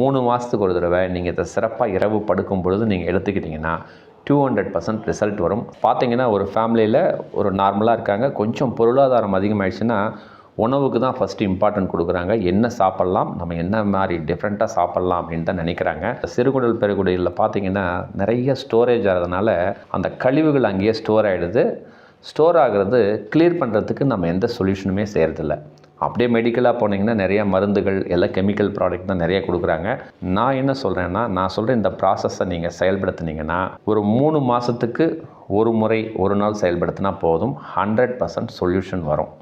மூணு மாதத்துக்கு ஒரு தடவை நீங்கள் இதை சிறப்பாக இரவு படுக்கும் பொழுது நீங்கள் எடுத்துக்கிட்டிங்கன்னா டூ ஹண்ட்ரட் பர்சன்ட் ரிசல்ட் வரும். பார்த்தீங்கன்னா ஒரு ஃபேமிலியில் ஒரு நார்மலாக இருக்காங்க. கொஞ்சம் பொருளாதாரம் அதிகமாகிடுச்சுன்னா உணவுக்கு தான் ஃபஸ்ட்டு இம்பார்ட்டன்ட் கொடுக்குறாங்க. என்ன சாப்பிட்லாம்? நம்ம என்ன மாதிரி டிஃப்ரெண்ட்டாக சாப்பிட்லாம் அப்படின்னு தான் நினைக்கிறாங்க. சிறுகுடல் பெருகுடலில் பார்த்தீங்கன்னா நிறைய ஸ்டோரேஜ் ஆகிறதுனால அந்த கழிவுகள் அங்கேயே ஸ்டோர் ஆகிடுது ஸ்டோர் ஆகிறது கிளியர் பண்ணுறதுக்கு நம்ம எந்த சொல்யூஷனுமே செய்கிறதில்ல அப்படியே மெடிக்கலாக போனீங்கன்னா நிறைய மருந்துகள் எல்லாம் கெமிக்கல் ப்ராடக்ட் தான் நிறைய கொடுக்குறாங்க. நான் என்ன சொல்கிறேன்னா நான் சொல்கிற இந்த ப்ராசஸை நீங்கள் செயல்படுத்தினீங்கன்னா ஒரு மூணு மாதத்துக்கு ஒரு முறை ஒரு நாள் செயல்படுத்தினா போதும். ஹண்ட்ரட் பர்சன்ட் சொல்யூஷன் வரும்.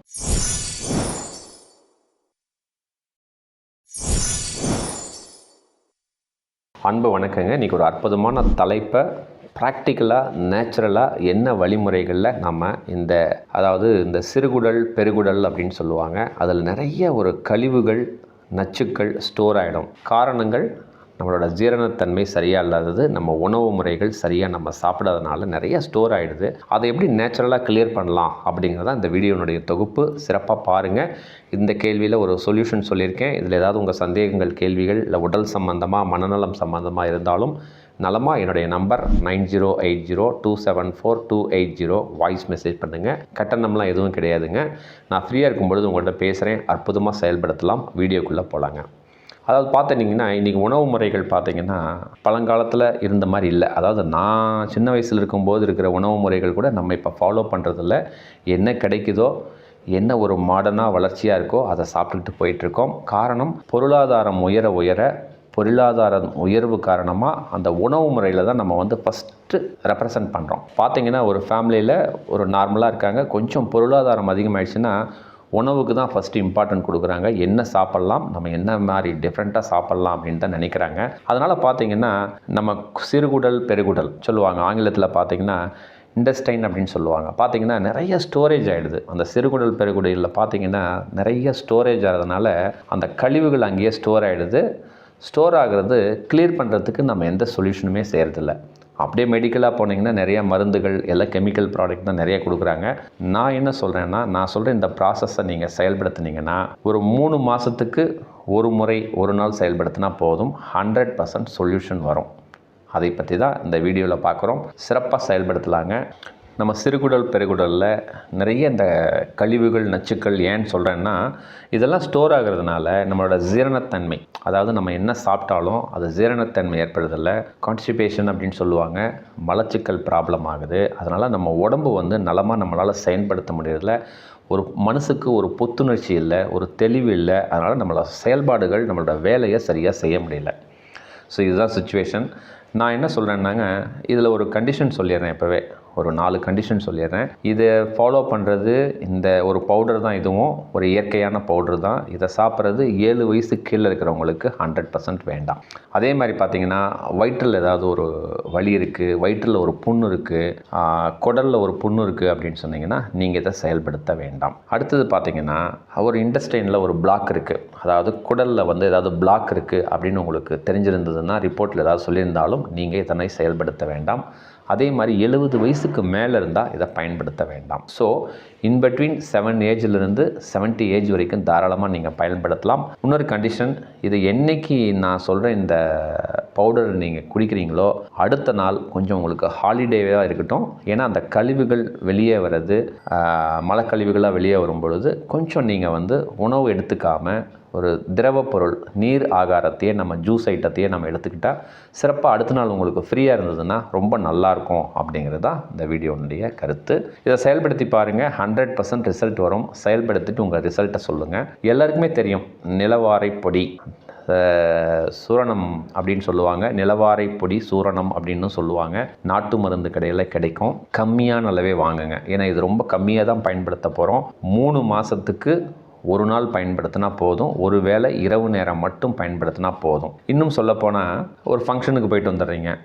அன்பு வணக்கங்க. இன்றைக்கி ஒரு அற்புதமான தலைப்பை ப்ராக்டிக்கலாக நேச்சுரலாக என்ன வழிமுறைகளில் நம்ம இந்த அதாவது இந்த சிறுகுடல் பெருகுடல் அப்படின்னு சொல்லுவாங்க அதில் நிறைய ஒரு கழிவுகள் நச்சுக்கள் ஸ்டோர் ஆகிடும் காரணங்கள் நம்மளோட ஜீரணத்தன்மை சரியாக இல்லாதது நம்ம உணவு முறைகள் சரியாக நம்ம சாப்பிடாதனால நிறைய ஸ்டோர் ஆகிடுது அதை எப்படி நேச்சுரலாக கிளியர் பண்ணலாம் அப்படிங்கிறத இந்த வீடியோனுடைய தொகுப்பு. சிறப்பாக பாருங்கள் இந்த கேள்வியில் ஒரு சொல்யூஷன் சொல்லியிருக்கேன். இதில் ஏதாவது உங்கள் சந்தேகங்கள் கேள்விகள் இல்லை உடல் சம்மந்தமாக மனநலம் சம்மந்தமாக இருந்தாலும் நலமாக என்னுடைய number nine zero eight zero two seven four two eight zero voice message பண்ணுங்கள் கட்டணம்லாம் எதுவும் கிடையாதுங்க. நான் ஃப்ரீயாக இருக்கும் பொழுது உங்கள்கிட்ட பேசுகிறேன் அற்புதமாக செயல்படுத்தலாம். வீடியோக்குள்ளே போகலாங்க அதாவது பார்த்துட்டிங்கன்னா இன்றைக்கி உணவு முறைகள் பார்த்திங்கன்னா பழங்காலத்தில் இருந்த மாதிரி இல்லை. அதாவது நான் சின்ன வயசில் இருக்கும்போது இருக்கிற உணவு முறைகள் கூட நம்ம இப்போ ஃபாலோ பண்ணுறதில்ல என்ன கிடைக்குதோ என்ன ஒரு மாடர்னாக வளர்ச்சியாக இருக்கோ அதை சாப்பிட்டுக்கிட்டு போயிட்டுருக்கோம் காரணம் பொருளாதாரம் உயர உயர பொருளாதார உயர்வு காரணமாக அந்த உணவு முறையில் தான் நம்ம வந்து ஃபஸ்ட்டு ரெப்ரசன்ட் பண்ணுறோம் பார்த்தீங்கன்னா ஒரு ஃபேமிலியில் ஒரு நார்மலாக இருக்காங்க. கொஞ்சம் பொருளாதாரம் அதிகமாகிடுச்சுன்னா உணவுக்கு தான் ஃபஸ்ட்டு இம்பார்ட்டன்ட் கொடுக்குறாங்க. என்ன சாப்பிட்லாம் நம்ம என்ன மாதிரி டிஃப்ரெண்ட்டாக சாப்பிட்லாம் அப்படின்னு தான் நினைக்கிறாங்க. அதனால் பார்த்தீங்கன்னா நம்ம சிறுகுடல் பெருகுடல் சொல்லுவாங்க. ஆங்கிலத்தில் பார்த்தீங்கன்னா இண்டஸ்டைன் அப்படின்னு சொல்லுவாங்க. பார்த்தீங்கன்னா நிறைய ஸ்டோரேஜ் ஆகிடுது அந்த சிறுகுடல் பெருகுடலில் பார்த்தீங்கன்னா நிறைய ஸ்டோரேஜ் ஆகிறதுனால அந்த கழிவுகள் அங்கேயே ஸ்டோர் ஆகிடுது ஸ்டோர் ஆகிறது கிளியர் பண்ணுறதுக்கு நம்ம எந்த சொல்யூஷனுமே செய்கிறதில்ல அப்படியே மெடிக்கலாக போனீங்கன்னா நிறைய மருந்துகள் எல்லாம் கெமிக்கல் ப்ராடக்ட் தான் நிறைய கொடுக்குறாங்க. நான் என்ன சொல்கிறேன்னா நான் சொல்கிற இந்த ப்ராசஸை நீங்கள் செயல்படுத்துனீங்கன்னா ஒரு மூணு மாதத்துக்கு ஒரு முறை ஒரு நாள் செயல்படுத்தினா போதும். ஹண்ட்ரட் பர்சன்ட் சொல்யூஷன் வரும். அதை பற்றி தான் இந்த வீடியோவில் பார்க்குறோம் சிறப்பாக செயல்படுத்தலாங்க. நம்ம சிறுகுடல் பெருகுடலில் நிறைய இந்த கழிவுகள் நச்சுக்கள் ஏன்னு சொல்கிறேன்னா இதெல்லாம் ஸ்டோர் ஆகிறதுனால நம்மளோட ஜீரணத்தன்மை அதாவது நம்ம என்ன சாப்பிட்டாலும் அது ஜீரணத்தன்மை ஏற்படுறதில்ல. கான்ஸ்டிபேஷன் அப்படின்னு சொல்லுவாங்க. மலச்சிக்கல் ப்ராப்ளம் ஆகுது. அதனால் நம்ம உடம்பு வந்து நலமாக நம்மளால் செயல்படுத்த முடியறதில்ல. ஒரு மனசுக்கு ஒரு புத்துணர்ச்சி இல்லை ஒரு தெளிவு இல்லை அதனால் நம்மளோட செயல்பாடுகள் நம்மளோட வேலையை சரியாக செய்ய முடியல. ஸோ இதுதான் சுச்சுவேஷன் நான் என்ன சொல்கிறேன்னாங்க இதில் ஒரு கண்டிஷன் சொல்லிடுறேன் இப்போவே. ஒரு நாலு கண்டிஷன் சொல்லிடுறேன். இதை ஃபாலோ பண்ணுறது இந்த ஒரு பவுடர் தான் இதுவும். ஒரு இயற்கையான பவுடர் தான். இதை சாப்பிட்றது ஏழு வயசு கீழே இருக்கிறவங்களுக்கு ஹண்ட்ரட் பர்சன்ட் வேண்டாம். அதே மாதிரி பார்த்தீங்கன்னா வயிற்றில் ஏதாவது ஒரு வலி இருக்குது வயிற்றில் ஒரு புண்ணு இருக்குது குடலில் ஒரு புண்ணு இருக்குது அப்படின்னு சொன்னீங்கன்னா நீங்கள் இதை செயல்படுத்த வேண்டாம். அடுத்தது பார்த்தீங்கன்னா ஒரு இண்டஸ்ட்ரைனில் ஒரு பிளாக் இருக்குது அதாவது குடலில் வந்து ஏதாவது பிளாக் இருக்குது அப்படின்னு உங்களுக்கு தெரிஞ்சிருந்ததுன்னா ரிப்போர்ட்டில் ஏதாவது சொல்லியிருந்தாலும் நீங்கள் இதனை செயல்படுத்த வேண்டாம். அதே மாதிரி எழுபது வயசுக்கு மேலே இருந்தால் இதை பயன்படுத்த வேண்டாம். ஸோ இன்பிட்வீன் செவன் ஏஜ்லேருந்து செவன்ட்டி ஏஜ் வரைக்கும் தாராளமாக நீங்கள் பயன்படுத்தலாம். இன்னொரு கண்டிஷன் இது என்னைக்கு நான் சொல்கிற இந்த பவுடர் நீங்கள் குடிக்கிறீங்களோ அடுத்த நாள் கொஞ்சம் உங்களுக்கு ஹாலிடேவாக இருக்கட்டும். ஏன்னா அந்த கழிவுகள் வெளியே வர்றது மலக்கழிவுகளாக வெளியே வரும் பொழுது கொஞ்சம் நீங்கள் வந்து உணவு எடுத்துக்காமல் ஒரு திரவ பொருள் நீர் ஆகாரத்தையே நம்ம ஜூஸ் ஐட்டத்தையே நம்ம எடுத்துக்கிட்டால் சிறப்பாக அடுத்த நாள் உங்களுக்கு ஃப்ரீயாக இருந்ததுன்னா ரொம்ப நல்லாயிருக்கும் அப்படிங்கிறது தான் இந்த வீடியோனுடைய கருத்து. இதை செயல்படுத்தி பாருங்கள் ஹண்ட்ரட் பர்சன்ட் ரிசல்ட் வரும். செயல்படுத்திட்டு உங்கள் ரிசல்ட்டை சொல்லுங்கள் எல்லாருக்குமே தெரியும். நிலவாரை பொடி. சூரணம் அப்படின்னு சொல்லுவாங்க. நிலவாரை பொடி சூரணம் அப்படின்னு சொல்லுவாங்க. நாட்டு மருந்து கடையில் கிடைக்கும். கம்மியான அளவே வாங்குங்க. ஏன்னா இது ரொம்ப கம்மியாக தான் பயன்படுத்த போகிறோம் மூணு மாதத்துக்கு ஒரு நாள் பயன்படுத்தினா போதும். ஒரு வேளை இரவு நேரம் மட்டும் பயன்படுத்தினா போதும். இன்னும் சொல்லப்போனால் ஒரு ஃபங்க்ஷனுக்கு போயிட்டு வந்துடுறீங்க.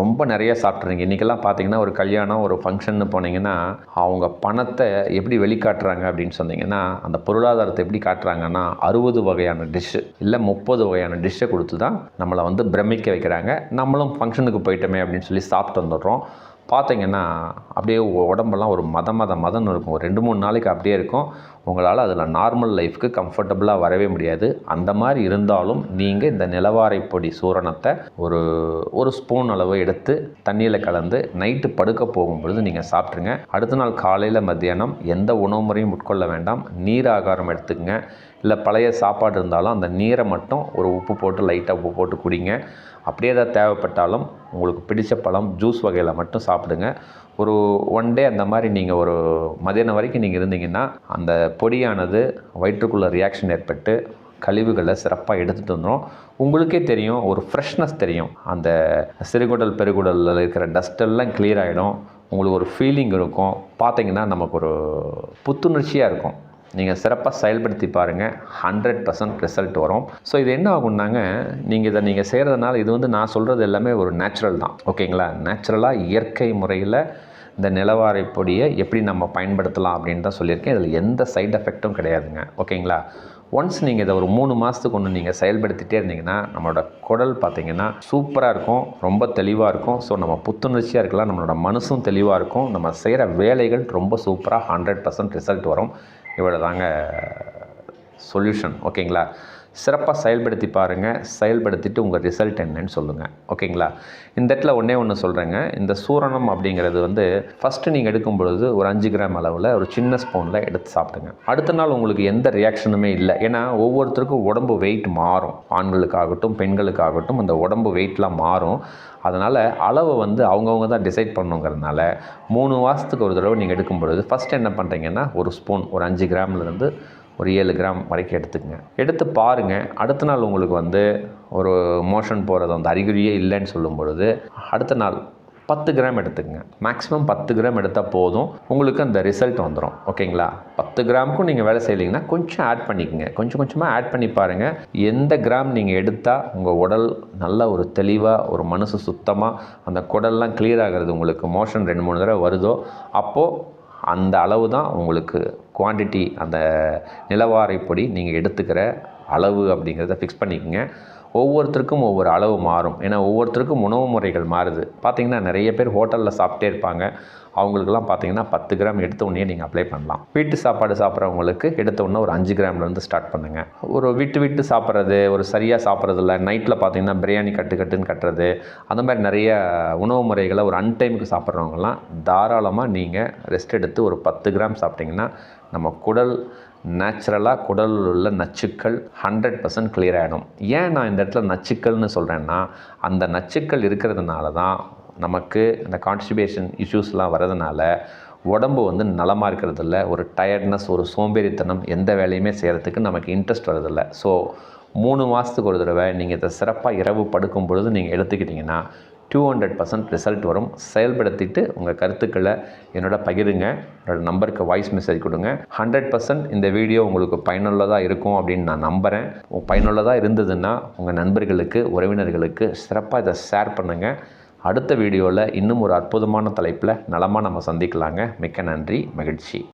ரொம்ப நிறைய சாப்பிட்றீங்க. இன்றைக்கெல்லாம் பார்த்தீங்கன்னா ஒரு கல்யாணம் ஒரு ஃபங்க்ஷன்னு போனீங்கன்னா அவங்க பணத்தை எப்படி வெளிக்காட்டுறாங்க அப்படின்னு சொன்னீங்கன்னா அந்த பொருளாதாரத்தை எப்படி காட்டுறாங்கன்னா அறுபது வகையான டிஷ்ஷு இல்லை முப்பது வகையான டிஷ்ஷை கொடுத்து தான் நம்மளை வந்து பிரமிக்க வைக்கிறாங்க. நம்மளும் ஃபங்க்ஷனுக்கு போயிட்டோமே அப்படின்னு சொல்லி சாப்பிட்டு வந்துடுறோம். பார்த்தீங்கன்னா அப்படியே உடம்பெல்லாம் ஒரு மத மத மதன்னு இருக்கும். ஒரு ரெண்டு மூணு நாளைக்கு அப்படியே இருக்கும். உங்களால் அதில் நார்மல் லைஃப்க்கு கம்ஃபர்டபுளாக வரவே முடியாது. அந்த மாதிரி இருந்தாலும் நீங்கள் இந்த நிலவாரை பொடி சூரணத்தை ஒரு ஒரு ஸ்பூன் அளவு எடுத்து தண்ணியில் கலந்து நைட்டு படுக்க போகும்பொழுது நீங்கள் சாப்பிட்ருங்க அடுத்த நாள் காலையில் மத்தியானம் எந்த உணவு முறையும் உட்கொள்ள வேண்டாம். நீர் ஆகாரம் எடுத்துக்கங்க. இல்லை பழைய சாப்பாடு இருந்தாலும் அந்த நீரை மட்டும் ஒரு உப்பு போட்டு லைட்டாக உப்பு போட்டு குடிங்க. அப்படியே ஏதாவது தேவைப்பட்டாலும் உங்களுக்கு பிடித்த பழம் ஜூஸ் வகையில் மட்டும் சாப்பிடுங்க. ஒரு ஒன் டே அந்த மாதிரி நீங்கள் ஒரு மதியானம் வரைக்கும் நீங்கள் இருந்தீங்கன்னா அந்த பொடியானது வயிற்றுக்குள்ளே ரியாக்ஷன் ஏற்பட்டு கழிவுகளை சிறப்பாக எடுத்துகிட்டு வந்துடும் உங்களுக்கே தெரியும் ஒரு ஃப்ரெஷ்னஸ் தெரியும். அந்த சிறுகுடல் பெருகுடலில் இருக்கிற டஸ்டெல்லாம் கிளியர் ஆகிடும் உங்களுக்கு ஒரு ஃபீலிங் இருக்கும். பார்த்தீங்கன்னா நமக்கு ஒரு புத்துணர்ச்சியாக இருக்கும். நீங்கள் சிறப்பாக செயல்படுத்தி பாருங்கள் ஹண்ட்ரட் பர்சன்ட் ரிசல்ட் வரும். ஸோ இது என்ன ஆகும்னாங்க? நீங்கள் இதை நீங்கள் செய்கிறதுனால இது வந்து நான் சொல்கிறது எல்லாமே ஒரு நேச்சுரல் தான். ஓகேங்களா நேச்சுரலாக இயற்கை முறையில் இந்த நிலவாரை பொடியை எப்படி நம்ம பயன்படுத்தலாம் அப்படின்னு தான் சொல்லியிருக்கேன். இதில் எந்த சைட் எஃபெக்ட்டும் கிடையாதுங்க. ஓகேங்களா ஒன்ஸ் நீங்கள் இதை ஒரு மூணு மாதத்துக்கு ஒன்று நீங்கள் செயல்படுத்திட்டே இருந்தீங்கன்னா நம்மளோட குடல் பார்த்தீங்கன்னா சூப்பராக இருக்கும் ரொம்ப தெளிவாக இருக்கும். ஸோ நம்ம புத்துணர்ச்சியாக இருக்கலாம் நம்மளோட மனசும் தெளிவாக இருக்கும். நம்ம செய்கிற வேலைகள் ரொம்ப சூப்பராக ஹண்ட்ரட் பர்சன்ட் ரிசல்ட் வரும். இவ்வளோ தாங்க சொல்யூஷன் ஓகேங்களா சிறப்பாக செயல்படுத்தி பாருங்கள் செயல்படுத்திட்டு உங்கள் ரிசல்ட் என்னன்னு சொல்லுங்கள் ஓகேங்களா? இந்த இடத்துல ஒன்றே ஒன்று சொல்கிறேங்க இந்த சூரணம் அப்படிங்கிறது வந்து ஃபஸ்ட்டு நீங்கள் எடுக்கும் பொழுது ஒரு அஞ்சு கிராம் அளவில் ஒரு சின்ன ஸ்பூனில் எடுத்து சாப்பிடுங்க. அடுத்த நாள் உங்களுக்கு எந்த ரியாக்ஷனுமே இல்லை. ஏன்னா ஒவ்வொருத்தருக்கும் உடம்பு வெயிட் மாறும். ஆண்களுக்காகட்டும் பெண்களுக்காகட்டும் அந்த உடம்பு வெயிட்லாம் மாறும். அதனால் அளவை வந்து அவங்கவுங்க தான் டிசைட் பண்ணுங்கிறதுனால மூணு மாதத்துக்கு ஒரு தடவை நீங்கள் எடுக்கும் பொழுது ஃபஸ்ட் என்ன பண்ணுறீங்கன்னா ஒரு ஸ்பூன் ஒரு அஞ்சு கிராம்லேருந்து ஒரு ஏழு கிராம் வரைக்கும் எடுத்துக்கங்க. எடுத்து பாருங்கள் அடுத்த நாள் உங்களுக்கு வந்து ஒரு மோஷன் போகிறது அந்த அறிகுறியே இல்லைன்னு சொல்லும் பொழுது அடுத்த நாள் பத்து கிராம் எடுத்துக்கங்க. மேக்ஸிமம் பத்து கிராம் எடுத்தால் போதும். உங்களுக்கு அந்த ரிசல்ட் வந்துடும் ஓகேங்களா? பத்து கிராமுக்கும் நீங்கள் வேலை செய்யலைங்கன்னா கொஞ்சம் ஆட் பண்ணிக்கங்க. கொஞ்சம் கொஞ்சமாக ஆட் பண்ணி பாருங்கள் எந்த கிராம் நீங்கள் எடுத்தால் உங்கள் உடல் நல்ல ஒரு தெளிவாக ஒரு மனசு சுத்தமாக அந்த குடல்லாம் clear ஆகிறது உங்களுக்கு மோஷன் ரெண்டு மூணு தடவை வருதோ அப்போது அந்த அளவு தான் உங்களுக்கு குவாண்டிட்டி அந்த நிலவாரை பொடி நீங்கள் எடுத்துக்கிற அளவு அப்படிங்கிறத ஃபிக்ஸ் பண்ணிக்கோங்க. ஒவ்வொருத்தருக்கும் ஒவ்வொரு அளவு மாறும். ஏன்னா ஒவ்வொருத்தருக்கும் உணவு முறைகள் மாறுது. பார்த்திங்கன்னா நிறைய பேர் ஹோட்டலில் சாப்பிட்டே இருப்பாங்க. அவங்களுக்குலாம் பார்த்தீங்கன்னா பத்து கிராம் எடுத்த உடனே நீங்கள் அப்ளை பண்ணலாம். வீட்டு சாப்பாடு சாப்பிட்றவங்களுக்கு எடுத்த உடனே ஒரு அஞ்சு கிராம்லேருந்து ஸ்டார்ட் பண்ணுங்கள் ஒரு விட்டு விட்டு சாப்பிட்றது ஒரு சரியாக சாப்பிட்றது இல்லை நைட்டில் பார்த்தீங்கன்னா பிரியாணி கட்டு கட்டுன்னு கட்டுறது அந்த மாதிரி நிறைய உணவு முறைகளை ஒரு அன்டைமுக்கு சாப்பிட்றவங்கலாம் தாராளமாக நீங்கள் ரெஸ்ட் எடுத்து ஒரு பத்து கிராம் சாப்பிட்டிங்கன்னா நம்ம குடல் நேச்சுரலாக குடலில் உள்ள நச்சுக்கள் ஹண்ட்ரட் பர்சன்ட் கிளியர் ஆகிடும் ஏன் நான் இந்த இடத்துல நச்சுக்கள்னு சொல்கிறேன்னா அந்த நச்சுக்கள் இருக்கிறதுனால தான் நமக்கு இந்த கான்ஸ்டிபேஷன் இஷ்யூஸ்லாம் வரதுனால உடம்பு வந்து நலமாக இருக்கிறதில்ல ஒரு டயர்ட்னஸ் ஒரு சோம்பேறித்தனம் எந்த வேலையுமே செய்கிறதுக்கு நமக்கு இன்ட்ரெஸ்ட் வர்றதில்லை. ஸோ மூணு மாதத்துக்கு ஒரு தடவை நீங்கள் இதை சிறப்பாக இரவு படுக்கும் பொழுது நீங்கள் எடுத்துக்கிட்டிங்கன்னா டூ ஹண்ட்ரட் பர்சன்ட் ரிசல்ட் வரும். செயல்படுத்திட்டு உங்கள் கருத்துக்களை என்னோட பகிருங்க. என்னோட நம்பருக்கு வாய்ஸ் மெசேஜ் கொடுங்க. ஹண்ட்ரட் பர்சன்ட் இந்த வீடியோ உங்களுக்கு பயனுள்ளதாக இருக்கும் அப்படின்னு நான் நம்புகிறேன் பயனுள்ளதாக இருந்ததுன்னா உங்கள் நண்பர்களுக்கு உறவினர்களுக்கு சிறப்பாக இதை ஷேர் பண்ணுங்கள் அடுத்த வீடியோவில் இன்னும் ஒரு அற்புதமான தலைப்பில் நலமாக நம்ம சந்திக்கலாங்க. மிக்க நன்றி மகிழ்ச்சி.